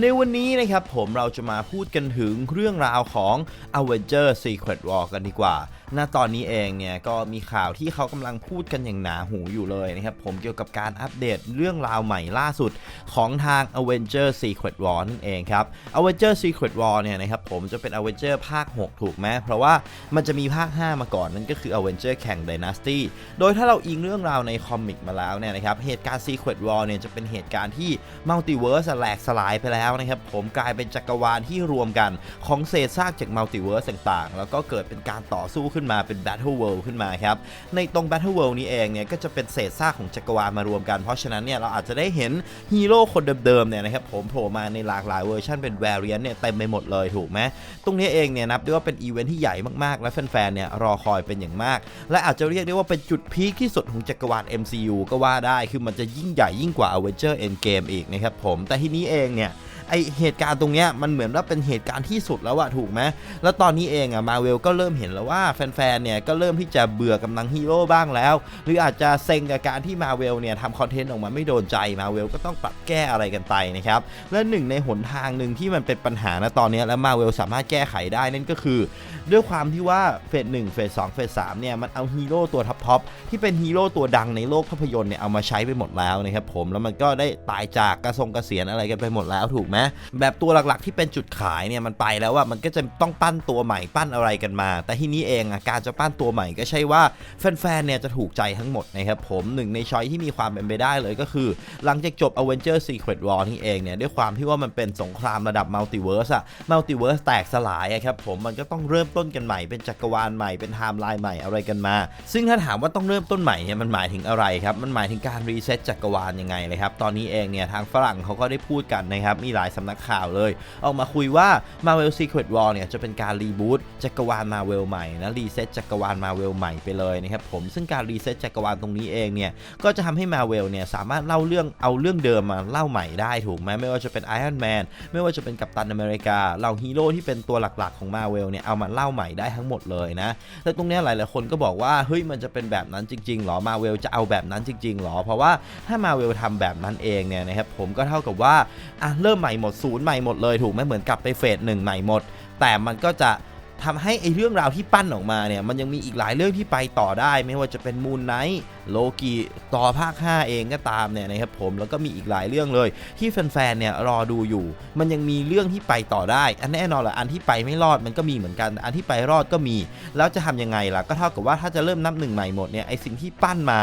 ในวันนี้นะครับผมเราจะมาพูดกันถึงเรื่องราวของ Avenger Secret War กันดีกว่า ณ ตอนนี้เองเนี่ยก็มีข่าวที่เขากำลังพูดกันอย่างหนาหูอยู่เลยนะครับผมเกี่ยวกับการอัปเดตเรื่องราวใหม่ล่าสุดของทาง Avenger Secret War นั่นเองครับ Avenger Secret War เนี่ยนะครับผมจะเป็น Avenger ภาค 6 ถูกไหมเพราะว่ามันจะมีภาค 5 มาก่อนนั่นก็คือ Avenger แข่ง Dynasty โดยถ้าเราอิงเรื่องราวในคอมิกมาแล้วเนี่ยนะครับเหตุการณ์ Secret War เนี่ยจะเป็นเหตุการณ์ที่มัลติเวิร์สแหลกสลายไปแล้วนะครับผมกลายเป็นจักรวาลที่รวมกันของเศษซากจากมัลติเวิร์สต่างๆ แล้วก็เกิดเป็นการต่อสู้ขึ้นมาเป็น Battle World ขึ้นมาครับ ในตรง Battle World นี้เองเนี่ยก็จะเป็นเศษซากของจักรวาลมารวมกัน เพราะฉะนั้นเนี่ยเราอาจจะได้เห็นฮีโร่คนเดิมๆเนี่ยนะครับผมโผล่มาในหลากหลายเวอร์ชันเป็น Variant เนี่ยเต็มไปหมดเลยถูกไหมตรงนี้เองเนี่ยนับได้ว่าเป็นอีเวนท์ที่ใหญ่มากๆ และแฟนๆเนี่ยรอคอยเป็นอย่างมาก และอาจจะเรียกได้ว่าเป็นจุดพีคที่สุดของจักรวาล MCU ก็ว่าได้คือมันจะยิ่งใหญ่ยิ่งกว่า Avenger Endgame อีกนะครับผมแต่ทีนี้เองเนี่ย ไอเหตุการณ์ตรงเนี้ยมันเหมือนว่าเป็นเหตุการณ์ที่สุดแล้วอะถูกไหมแล้วตอนนี้เองอะมาเวลก็เริ่มเห็นแล้วว่าแฟนๆเนี่ยก็เริ่มที่จะเบื่อกำลังฮีโร่บ้างแล้ว หรืออาจจะเซ็งกับการที่มาเวลเนี่ยทำคอนเทนต์ออกมาไม่โดนใจมาเวลก็ต้องปรับแก้อะไรกันไปนะครับและหนึ่งในหนทางหนึ่งที่มันเป็นปัญหาณตอนนี้แล้วมาเวลสามารถแก้ไขได้นั่นก็คือ ด้วยความที่ว่าเฟสหนึ่งเฟสสองเฟสสามเนี่ยมันเอาฮีโร่ตัวท็อปๆที่เป็นฮีโร่ตัวดังในโลกภาพยนตร์เนี่ยเอามาใช้ไปหมดแล้วนะครับผมแล้วมันก็ได้ตายจากกระทรงกระเสียนอะไรกันไปหมดแล้วถูกไหมแบบตัวหลักๆที่เป็นจุดขายเนี่ยมันไปแล้วว่ามันก็จะต้องปั้นตัวใหม่ปั้นอะไรกันมา แต่ที่นี้เองอะการจะปั้นตัวใหม่ก็ใช่ว่าแฟนๆเนี่ยจะถูกใจทั้งหมดนะครับผมหนึ่งในช้อยที่มีความเป็นไปได้เลยก็คือ หลังจากจบ Avenger Secret War นี่เองเนี่ยด้วยความที่ว่ามันเป็นสงครามระดับมัลติเวิร์สอะมัลติเวิร์สแตกสลายอะครับผมมันก็ต้องเริ่มต้นกันใหม่เป็นจักรวาลใหม่เป็นไทม์ไลน์ใหม่อะไรกันมา ซึ่งถ้าถามว่าต้องเริ่มต้นใหม่เนี่ยมันหมายถึงอะไรครับมันหมายถึงการรีเซ็ตจักรวาลยังไงเลยครับตอนนี้เองเนี่ยทางฝรั่งเขาก็ได้พูดกันนะครับมีหลายสำนักข่าวเลย ออกมาคุยว่า Marvel Secret War เนี่ยจะเป็นการรีบูตจักรวาลมาเวลใหม่นะรีเซ็ตจักรวาลมาเวลใหม่ไปเลยนะครับผมซึ่งการรีเซ็ตจักรวาลตรงนี้เองเนี่ยก็จะทำให้มาเวลเนี่ยสามารถเล่าเรื่องเอาเรื่องเดิมมาเล่าใหม่ได้ถูกไหมไม่ว่าจะเป็น Iron Man ไม่ว่าจะเป็นกัปตันอเมริกาเหล่าฮีโร่ที่เป็นตัวหลักๆของมาเวลเนี่ยเอามาเล่าใหม่ได้ทั้งหมดเลยนะแต่ตรงนี้ยหลายๆคนก็บอกว่าเฮ้ยมันจะเป็นแบบนั้นจริงๆหรอมาเวลจะเอาแบบนั้นจริงๆหรอเพราะว่าถ้ามาเวลทำแบบนั้นเองเนี่ยนะครับผมก็เท่ากับว่าอะเริ่มใหม่หมดศูนย์ใหม่หมดเลยถูกไหมเหมือนกลับไปเฟสหนึ่งใหม่หมด แต่มันก็จะทำให้ไอเรื่องราวที่ปั้นออกมาเนี่ยมันยังมีอีกหลายเรื่องที่ไปต่อได้ ไม่ว่าจะเป็นมูนไนท์โลกีต่อภาค 5 เองก็ตามเนี่ยนะครับผมแล้วก็มีอีกหลายเรื่องเลย ที่แฟนๆเนี่ยรอดูอยู่ มันยังมีเรื่องที่ไปต่อได้ อันแน่นอนแหละอันที่ไปไม่รอดมันก็มีเหมือนกัน อันที่ไปรอดก็มี แล้วจะทำยังไงล่ะก็เท่ากับว่าถ้าจะเริ่มนับหนึ่งใหม่หมดเนี่ยไอสิ่งที่ปั้นมา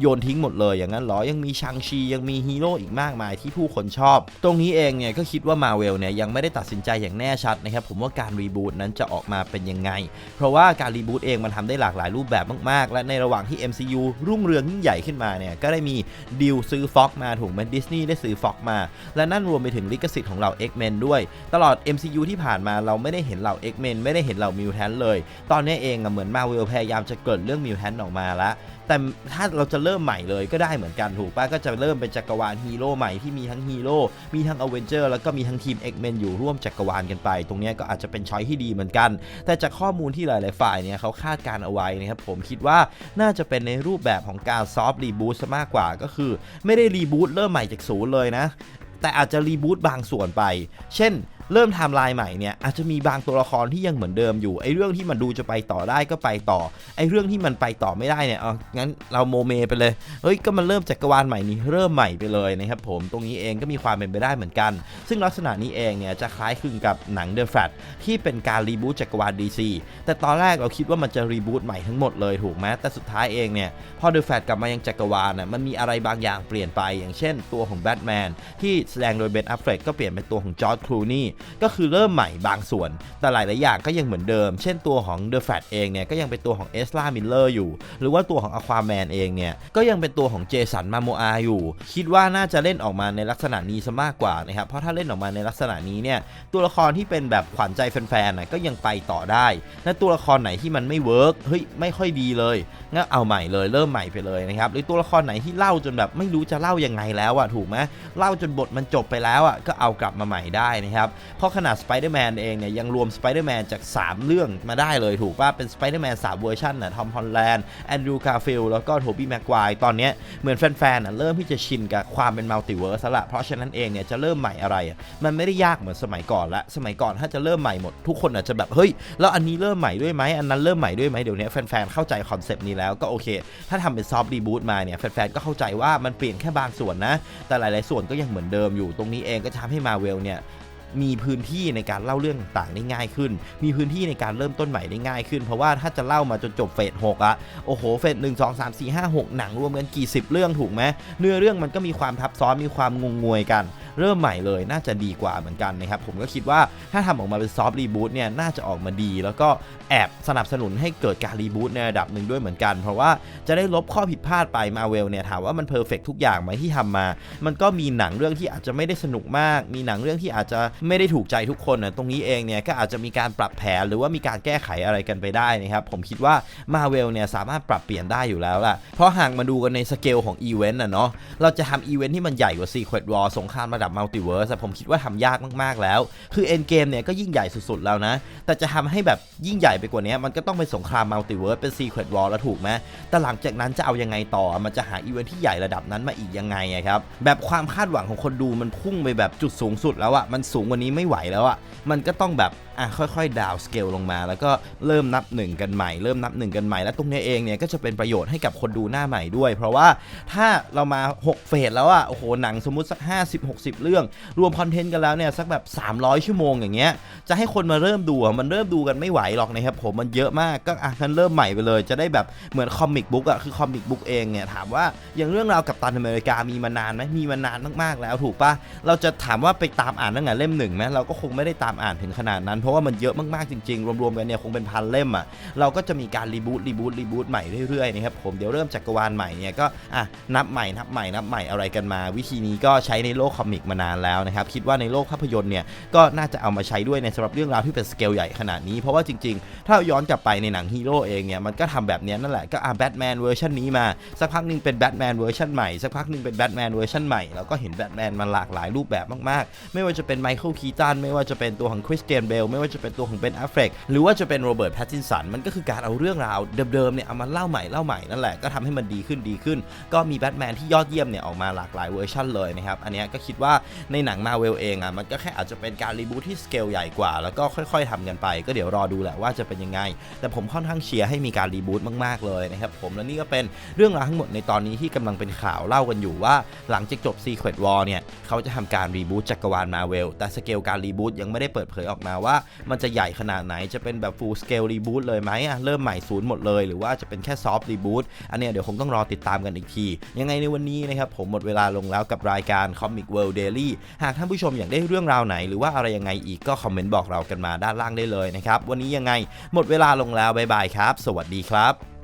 โยนทิ้งหมดเลยอย่างนั้นเหรอยังมีชังชียังมีฮีโร่อีกมากมายที่ผู้คนชอบ ตรงนี้เองเนี่ยก็คิดว่ามาเวลเนี่ยยังไม่ได้ตัดสินใจอย่างแน่ชัดนะครับผมว่าการรีบูตนั้นจะออกมาเป็นยังไง เพราะว่าการรีบูตเองมันทำได้หลากหลายรูปแบบมากๆ และในระหว่างที่ MCU รุ่งเรืองยิ่งใหญ่ขึ้นมาเนี่ยก็ได้มีดีลซื้อฟ็อกมาถูกไหมดิสนีย์ได้ซื้อฟ็อกมา และนั่นรวมไปถึงลิขสิทธิ์ของเหล่า X-Men ด้วย ตลอด MCU ที่ผ่านมาเราไม่ได้เห็นเหล่า X-Men ไม่ได้เห็นเหล่ามิวแทนเลย ตอนนี้เองอะเหมือนมาเวลพยายามจะเกิดเรื่องมิวแทนออกมาล้วแต่ถ้าเราจะเริ่มใหม่เลยก็ได้เหมือนกันถูกป่ะก็จะเริ่มเป็นจักรวาลฮีโร่ใหม่ที่มีทั้งฮีโร่มีทั้งอเวนเจอร์แล้วก็มีทั้งทีม X-Men อยู่ร่วมจักรวาลกันไป ตรงนี้ก็อาจจะเป็นช้อยที่ดีเหมือนกัน แต่จากข้อมูลที่หลาย ๆ ฝ่ายเนี่ยเขาคาดการเอาไว้นะครับผมคิดว่าน่าจะเป็นในรูปแบบของการซอฟต์รีบูตซะมากกว่าก็คือ ไม่ได้รีบูตเริ่มใหม่จากศูนย์เลยนะ แต่อาจจะรีบูตบางส่วนไป เช่น เริ่มไทม์ไลน์ใหม่เนี่ยอาจจะมีบางตัวละครที่ยังเหมือนเดิมอยู่ไอ้เรื่องที่มันดูจะไปต่อได้ก็ไปต่อไอ้เรื่องที่มันไปต่อไม่ได้เนี่ยเอางั้นเราโมเมไปเลยเฮ้ยก็มันเริ่มจักรวาลใหม่นี้เริ่มใหม่ไปเลยนะครับผมตรงนี้เองก็มีความเป็นไปได้เหมือนกัน ซึ่งลักษณะนี้เองเนี่ยจะคล้ายคลึงกับหนัง The Flash ที่เป็นการรีบูตจักรวาล DC แต่ตอนแรกเราคิดว่ามันจะรีบูตใหม่ทั้งหมดเลยถูกไหมแต่สุดท้ายเองเนี่ยพอ The Flash กลับมายังจักรวาลน่ะมันมีอะไรบางอย่างเปลี่ยนไป อย่างเช่นตัวของแบทแมนที่แสดงโดยเบนอัฟเฟลกก็เปลี่ยนเป็นตัวของจอร์ดคลูนี่ก็คือเริ่มใหม่บางส่วน แต่หลายๆอย่างก็ยังเหมือนเดิม เช่นตัวของ The Flash เองเนี่ยก็ยังเป็นตัวของเอสลามิลเลอร์อยู่ หรือว่าตัวของอควาแมนเองเนี่ยก็ยังเป็นตัวของเจสันมาโมอาอยู่ คิดว่าน่าจะเล่นออกมาในลักษณะนี้ซะมากกว่านะครับเพราะถ้าเล่นออกมาในลักษณะนี้เนี่ยตัวละครที่เป็นแบบขวัญใจแฟนๆน่ะก็ยังไปต่อได้และตัวละครไหนที่มันไม่เวิร์กเฮ้ยไม่ค่อยดีเลยงั้นเอาใหม่เลยเริ่มใหม่ไปเลยนะครับหรือตัวละครไหนที่เล่าจนแบบไม่รู้จะเล่ายังไงแล้วอะถูกไหมเล่าจนบทมันจบไปแล้วอะก็เอากลับมาใหม่ได้นะครับเพราะขนาด Spider-Man เองเนี่ยยังรวม Spider-Man จาก 3 เรื่องมาได้เลยถูกป่ะ เป็น Spider-Man 3เวอร์ชันนะทอมฮอลแลนด์แอนดรูว์การ์ฟิลแล้วก็โทบี้แม็กควายตอนเนี้ยเหมือนแฟนๆน่ะเริ่มที่จะชินกับความเป็นมัลติเวิร์สละเพราะฉะนั้นเองเนี่ยจะเริ่มใหม่อะไร มันไม่ได้ยากเหมือนสมัยก่อนละสมัยก่อนถ้าจะเริ่มใหม่หมดทุกคนอาจจะแบบเฮ้ยแล้วอันนี้เริ่มใหม่ด้วยไหมอันนั้นเริ่มใหม่ด้วยไหมเดี๋ยวนี้แฟนๆเข้าใจคอนเซปต์นี้แล้วก็โอเค ถ้าทำเป็นซอฟต์รีบูตมาเนี่ยแฟนๆก็เข้าใจว่ามันเปลี่ยนแค่บางส่วนนะ แต่หลายๆส่วนก็ยังเหมือนเดิมอยู่ตรงนี้เองก็จะทำให้มาเวลเนี่ย มีพื้นที่ในการเล่าเรื่องต่างได้ง่ายขึ้น มีพื้นที่ในการเริ่มต้นใหม่ได้ง่ายขึ้น เพราะว่าถ้าจะเล่ามาจนจบเฟส6อะโอ้โหเฟส1 2 3 4 5 6หนังรวมกันกี่สิบเรื่องถูกไหมเนื้อเรื่องมันก็มีความทับซ้อนมีความงงงวยกันเริ่มใหม่เลยน่าจะดีกว่าเหมือนกันนะครับ ผมก็คิดว่าถ้าทำออกมาเป็นซอฟต์รีบูตเนี่ยน่าจะออกมาดี แล้วก็แอบสนับสนุนให้เกิดการรีบูตในระดับหนึ่งด้วยเหมือนกัน เพราะว่าจะได้ลบข้อผิดพลาดไปมาเวลเนี่ยถามว่ามันเพอร์เฟกทุกอย่างไหมที่ทำมา มันก็มีหนังเรื่องที่อาจจะไม่ได้สนุกมาก มีหนังเรื่องที่อาจจะไม่ได้ถูกใจทุกคนนะตรงนี้เองเนี่ยก็อาจจะมีการปรับแผนหรือว่ามีการแก้ไขอะไรกันไปได้นะครับผมคิดว่ามาเวลเนี่ยสามารถปรับเปลี่ยนได้อยู่แล้วล่ะ เพราะหากมาดูกันในสเกลของอีเวนต์นะเนาะเราจะทำอีเวนต์ที่มันใหญ่กว่า Secret War สงครามระดับมัลติเวิร์สผมคิดว่าทำยากมากๆแล้ว คือ End Game เนี่ยก็ยิ่งใหญ่สุดๆแล้วนะ แต่จะทำให้แบบยิ่งใหญ่ไปกว่านี้มันก็ต้องเป็นสงครามมัลติเวิร์สเป็น Secret War แล้วถูกไหมแต่หลังจากนั้นจะเอายังไงต่อมันจะหาอีเวนท์ที่ใหญ่ระดับนั้นมาอีกยังไงครับแบบความคาดหวังของคนดูมันพุ่งไปแบบจุดสูงสุดแล้วอะมันสูงกว่านี้ไม่ไหวแล้วอะมันก็ต้องแบบอะค่อยๆดาวสเกลลงมา แล้วก็เริ่มนับหนึ่งกันใหม่เริ่มนับหนึ่งกันใหม่แล้วตรงนี้เองเนี่ยก็จะเป็นประโยชน์ให้กับคนดูหน้าใหม่ด้วย เพราะว่าถ้าเรามา 6 เฟสแล้วอะโอ้โหหนังสมมติสัก 50-60 เรื่อง รวมคอนเทนต์กันแล้วเนี่ยสักแบบ 300 ชั่วโมงอย่างเงี้ยจะให้คนมาเริ่มดูมันเริ่มดูกันไม่ไหวหรอกนะครับผมมันเยอะมากก็อะงั้นเริ่มใหม่ไปเลย จะได้แบบเหมือนคอมิกบุ๊กอะคือคอมิกบุ๊กเองเนี่ยถามว่าอย่างเรื่องราวกับตันอเมริกามีมานานไหมมีมานานมากๆแล้วถูกปะเราจะถามว่าไปตามอ่านตั้งแต่เล่มหนึ่งไหมเราก็คงไม่ได้ตามอ่านถึงขนาดนั้น เพราะว่ามันเยอะมากๆจริง ๆ รวมๆกันเนี่ยคงเป็นพันเล่มอะเราก็จะมีการรีบูตรีบูตรีบูตใหม่เรื่อยๆนะครับผมเดี๋ยวเริ่มจักรวาลใหม่เนี่ยก็อะนับใหม่นับใหม่นับใหม่อะไรกันมา วิธีนี้ก็ใช้ในโลกคอมิกมานานแล้วนะครับคิดว่าในโลกภาพยนตร์เนี่ยก็น่าจะเอามาใช้ด้วยในสำหรับเรื่องราวที่เป็นสเกลใหญ่ขนาดนี้เพราะว่าจริงๆ ถ้าย้อนกลับไปในหนังฮีโร่เองเนี่ยมันก็ทำแบบนี้นั่นแหละก็อะแบทแมนเวอร์ชันนี้มาสักพักหนึงเป็นแบทแมนเวอร์ชันใหม่สักพักหนึงเป็นแบทแมนเวอร์ชันใหม่เราก็เห็นแบทแมนมันหลากหลายรูปแบบมากๆ ไม่ว่าจะเป็นไมเคิลคีตันไม่ว่าจะเป็นตัวของคริสเตียนเบลไม่ว่าจะเป็นตัวของเบนแอฟเฟกหรือว่าจะเป็นโรเบิร์ตแพตตินสันมันก็คือการเอาเรื่องราวเดิมๆเนี่ยเอามาเล่าใหม่เล่าใหม่นั่นแหละก็ทำให้มันดีขึ้นดีขึ้น ก็มีแบทแมนที่ยอดเยี่ยมเนี่ยออกมาหลากหลายเวอร์ชันเลยนะครับอันนี้ก็คิดว่าในหนังมาเวลเองอะมันก็แค่อาจจะเป็นการรีบูทที่สเกลใหญ่กว่า แล้วก็ค่อย ๆทำกันไป ก็เดี๋ยวรอดูแหละว่าจะเป็นยังไง แต่ผมค่อนข้างเชียร์ให้มีการรีบูทมากๆเลยนะครับผมและนี่ก็เป็นเรื่องราวทั้งหมดในตอนนี้ที่กำลังเป็นข่าวเล่ากันอยู่ว่า หลังจากจบ Secret War เนี่ยเขาจะทำการรีบูทจักรวาลมาเวลแต่สเกลการรีบูทยังไม่ได้เปิดเผยออกมาว่า มันจะใหญ่ขนาดไหนจะเป็นแบบ full scale reboot เลยไหมอะเริ่มใหม่ศูนย์หมดเลยหรือว่าจะเป็นแค่ soft reboot อันเนี้ยเดี๋ยวคงต้องรอติดตามกันอีกที ยังไงในวันนี้นะครับผมหมดเวลาลงแล้วกับรายการ Comic World Daily หากท่านผู้ชมอยากได้เรื่องราวไหน หรือว่าอะไรยังไงอีกก็คอมเมนต์บอกเรากันมาด้านล่างได้เลยนะครับวันนี้ยังไงหมดเวลาลงแล้วบ๊ายบายครับ สวัสดีครับ